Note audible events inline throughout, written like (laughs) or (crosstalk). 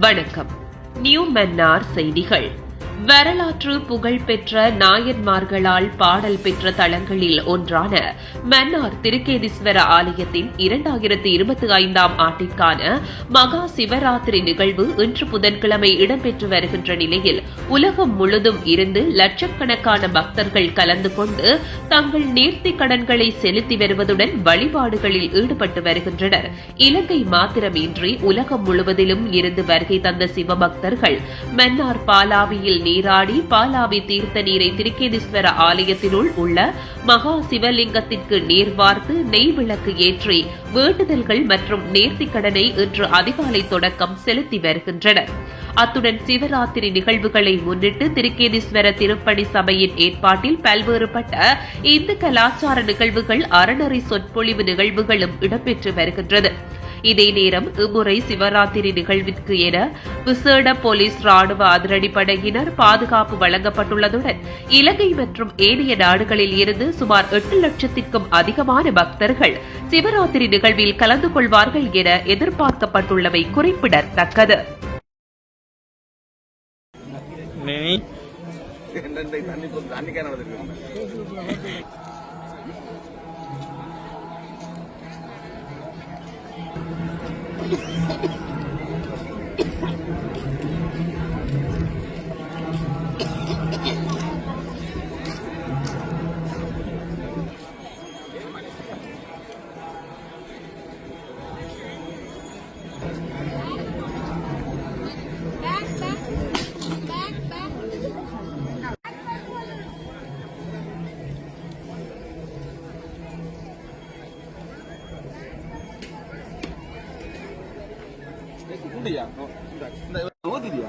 வணக்கம் நியூ மன்னார் செய்திகள். வரலாற்று புகழ்பெற்ற நாயன்மார்களால் பாடல் பெற்ற தலங்களில் ஒன்றான மன்னார் திருக்கேதீஸ்வர ஆலயத்தின் இரண்டாயிரத்தி இருபத்தி ஐந்தாம் ஆண்டிற்கான மகா சிவராத்திரி நிகழ்வு இன்று புதன்கிழமை இடம்பெற்று வருகின்ற நிலையில் உலகம் முழுதும் இருந்து லட்சக்கணக்கான பக்தர்கள் கலந்து கொண்டு தங்கள் நேர்த்தி கடன்களை செலுத்தி வருவதுடன் வழிபாடுகளில் ஈடுபட்டு வருகின்றனர். இலங்கை மாத்திரமின்றி உலகம் முழுவதிலும் இருந்து வருகை தந்த சிவபக்தர்கள் மன்னார் பாலாவியில் நீராடி பாலாவி தீர்த்த நீரை திருக்கேதீஸ்வர ஆலயத்தினுள் உள்ள மகா சிவலிங்கத்திற்கு நீர் வார்த்து நெய் விளக்கு ஏற்றி வேண்டுதல்கள் மற்றும் நேர்த்திக் கடனை இன்று அதிகாலை தொடக்கம் செலுத்தி வருகின்றனர். அத்துடன் சிவராத்திரி நிகழ்வுகளை முன்னிட்டு திருக்கேதீஸ்வர திருப்பணி சபையின் ஏற்பாட்டில் பல்வேறுபட்ட இந்து கலாச்சார நிகழ்வுகள் அறநெறி சொற்பொழிவு நிகழ்வுகளும் இடம்பெற்று வருகின்றது. இதே நேரம் இம்முறை சிவராத்திரி நிகழ்விற்கு என விசேட போலீஸ் ராணுவ அதிரடிப்படையினர் பாதுகாப்பு வழங்கப்பட்டுள்ளதுடன் இலங்கை மற்றும் ஏனைய நாடுகளில் இருந்து சுமார் எட்டு லட்சத்திற்கும் அதிகமான பக்தர்கள் சிவராத்திரி நிகழ்வில் கலந்து கொள்வார்கள் என எதிர்பார்க்கப்பட்டுள்ளவை குறிப்பிடத்தக்கது. தண்ணி தண்ணி Thank (laughs) (laughs) you. ಕುಂಡಿಯಾ ಓದಿದ್ಯಾ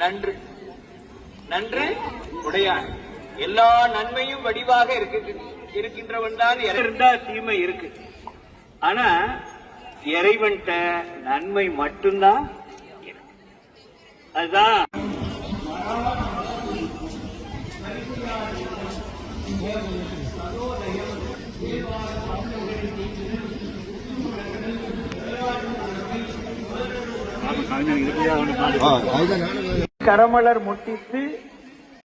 நன்று. நன்று உடையான். எல்லா நன்மையும் வடிவாக இருக்கு இருக்கின்றவன் தான் இருந்தா தீமை இருக்கு. ஆனா இறைவன்ட்ட நன்மை மட்டும்தான். அதுதான். கரமலர் முட்டித்து